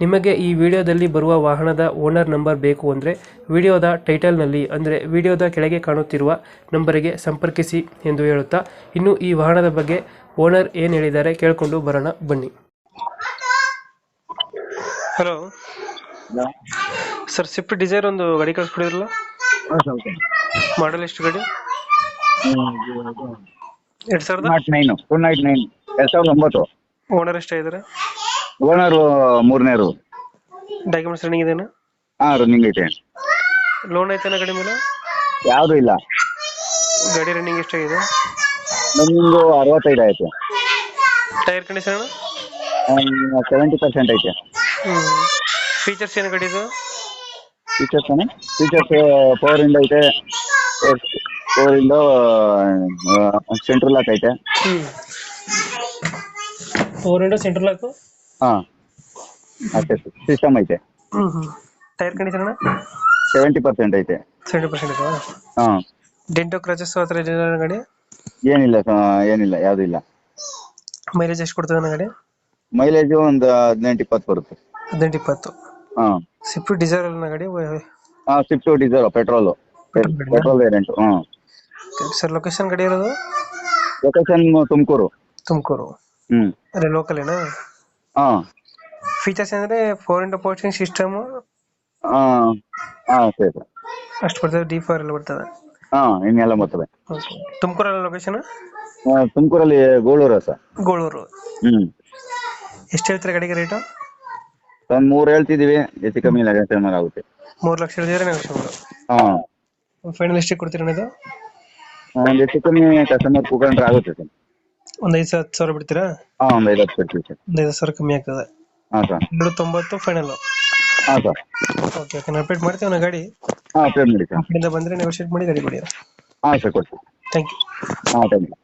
ನಿಮಗೆ ಈ ವಿಡಿಯೋದಲ್ಲಿ ಬರುವ ವಾಹನದ ಓನರ್ ನಂಬರ್ ಬೇಕು ಅಂದರೆ ವಿಡಿಯೋದ ಟೈಟಲ್ನಲ್ಲಿ ಅಂದರೆ ವಿಡಿಯೋದ ಕೆಳಗೆ ಕಾಣುತ್ತಿರುವ ನಂಬರಿಗೆ ಸಂಪರ್ಕಿಸಿ ಎಂದು ಹೇಳುತ್ತಾ ಇನ್ನು ಈ ವಾಹನದ ಬಗ್ಗೆ ಓನರ್ ಏನು ಹೇಳಿದ್ದಾರೆ ಕೇಳಿಕೊಂಡು ಬರೋಣ ಬನ್ನಿ. ಹಲೋ ಸರ್ ಸ್ವಿಫ್ಟ್ ಡಿಸೈರ್ ಒಂದು ಗಾಡಿ ಕಳಿಸ್ಕೊಡಿದ್ರಲ್ಲ? ಮಾಡಲ್ ಎಷ್ಟು ಗಾಡಿ? ಎರಡು ಸಾವಿರದ? Owner nine. Two nine. ಎರಡು ಸಾವಿರದ ಒಂಬತ್ತು. ಓನರ್ ಎಷ್ಟಾಗಿದ್ದಾರೆ? ಓನರು ಮೂರನೇರು ಡಾಕ್ಯುಮೆಂಟ್ಸ್ ರನ್ನಿಂಗ್ ಇದೆಯಾ ಹಾ ರನ್ನಿಂಗ್ ಐತೆ. ಲೋನ್ ಐತೆನಾ ಗಾಡಿ ಮೇಲೆ? ಯಾವುದು ಇಲ್ಲ. ಗಾಡಿ ರನ್ನಿಂಗ್ ಎಷ್ಟಾಗಿದೆ? ನಮ್ದು ಅರವತ್ತೈದು ಐತೆ. ಟೈರ್ ಕಂಡೀಷನ್ ಸೆವೆಂಟಿ ಪರ್ಸೆಂಟ್ ಐತೆ. ಫೀಚರ್ಸ್ ಏನು ಗಾಡಿದು ಫೀಚರ್ಸ್ ಏನು? ಫೀಚರ್ಸ್ ಪವರ್ ಇಂಡ ಐತೆ. ಪವರ್ ಇಂಡ ಸೆಂಟ್ರಲ್ ಲಾಕ್ ಐತೆ. ಫೋರ್ ಇಂಡ ಸೆಂಟ್ರಲ್ ಲಾಕು ಹಾಂ. ಅಷ್ಟೇ ಸಿಸ್ಟಮ್ ಐತೆ. ಹ್ಞೂ ಹ್ಞೂ ಟೈರ್ ಕಂಡೀಷನ್ ಸೆವೆಂಟಿ ಪರ್ಸೆಂಟ್ ಐತೆ. ಸೆವೆಂಟಿ ಪರ್ಸೆಂಟ್ ಇದೆ ಹಾಂ. ಡೆಂಟೋ ಕ್ರಚಸ್ ಹತ್ರ ಏನಿಲ್ಲ ಗಾಡಿ? ಏನಿಲ್ಲ ಸ- ಏನಿಲ್ಲ ಯಾವುದೂ ಇಲ್ಲ. ಮೈಲೇಜ್ ಎಷ್ಟು ಕೊಡ್ತದೆ ನನ್ನ ಗಾಡಿ? ಮೈಲೇಜ್ ಒಂದು ಹದಿನೆಂಟು ಇಪ್ಪತ್ತು ಬರುತ್ತೆ. ಹದಿನೆಂಟು ಇಪ್ಪತ್ತು. ಹಾಂ. ಸ್ವಿಫ್ಟ್ ಡಿಸೈರ್ ನನ್ನ ಗಾಡಿ? ಹಾಂ ಸ್ವಿಫ್ಟ್ ಡೀಸೆಲ್ ಪೆಟ್ರೋಲು Petrol ಗಾಡಿನಾ? ಪೆಟ್ರೋಲ್ ವೇರಿಯಂಟು ಹಾಂ ಸರ್ ಲೊಕೇಶನ್ ಗಾಡಿ ಇರೋದು? ಲೊಕೇಶನ್ ತುಮಕೂರು. ತುಮಕೂರು. ಹ್ಮ್. ಅದೇ ಲೋಕಲ್ ಏನಾ? ಹಾ. ಫೀಚರ್ಸ್ ಅಂದ್ರೆ ಫೋರ್ ಇಂಟು ಪೋರ್ಟಿಂಗ್ ಸಿಸ್ಟಮ್ ಹಾ ಹಾ ಸರಿ ಸರ್. ಅಷ್ಟು ಬರ್ತದೆ ಡಿ ಫೋರ್ ಎಲ್ಲ ಬರ್ತದೆ. ಹಾ ಇನ್ನೆಲ್ಲ ಬರ್ತದೆ. ಓಕೆ ತುಮಕೂರಲ್ಲಿ ಲೊಕೇಶನ್ ಆ, ತುಮಕೂರಲ್ಲಿ ಗೋಳೂರು ಸರ್. ಗೋಳೂರು. ಹ್ಮ್. ಎಷ್ಟು ಹೇಳ್ತೀರಾ ಗಾಡಿಗೆ ರೇಟು ಒಂದ್ ಮೂರ್ ಹೇಳ್ತಿದೀವಿ ಹೆಚ್ಚು ಕಮ್ಮಿ ಜಾಸ್ತಿ ಮೇಲೆ ಆಗುತ್ತೆ. ಮೂರು ಲಕ್ಷ ಹೇಳಿದ್ರೆ ನೆಗೋಷಿಯಬಲ್ ಹಾ. ಫೈನಲ್ ಎಷ್ಟಕ್ಕೆ ಕೊಡ್ತೀರಾ ಇದು? ಒಂದ್ ಹೆಚ್ಚು ಕಮ್ಮಿ ಕಸ್ಟಮರ್ ಕೂಕೊಂಡ್ರೆ ಆಗುತ್ತೆ ಸರ್. ಒಂದು ಐದ್ ಹತ್ತು ಸಾವಿರ ಬಿಡ್ತೀರಾ? ಹಾ ಒಂದ್ ಐದು ಹತ್ತು ಕೊಡ್ತೀವಿ ಸರ್. ಒಂದು ಐದು ಸಾವಿರ ಕಮ್ಮಿ ಆಗ್ತದೆ. ಹಾ ಸರ್. ಎರಡು ತೊಂಬತ್ತು ಫೈನಲ್ ಹಾ ಸರ್. ಓಕೆ ಓಕೆ ನಾನು ಅಪ್ಡೇಟ್ ಮಾಡ್ತೀವಿ ನಾ ಗಾಡಿ. ಹಾ ಸರ್. ಕಡೆಯಿಂದ ಬಂದರೆ ನೆಗೋಷಿಯೇಟ್ ಮಾಡಿ ಗಾಡಿ ಕೊಡಿ. ಹಾ ಸರ್ ಕೊಡ್ತೀವಿ ಥ್ಯಾಂಕ್ ಯು ಹಾ ಥ್ಯಾಂಕ್ ಯು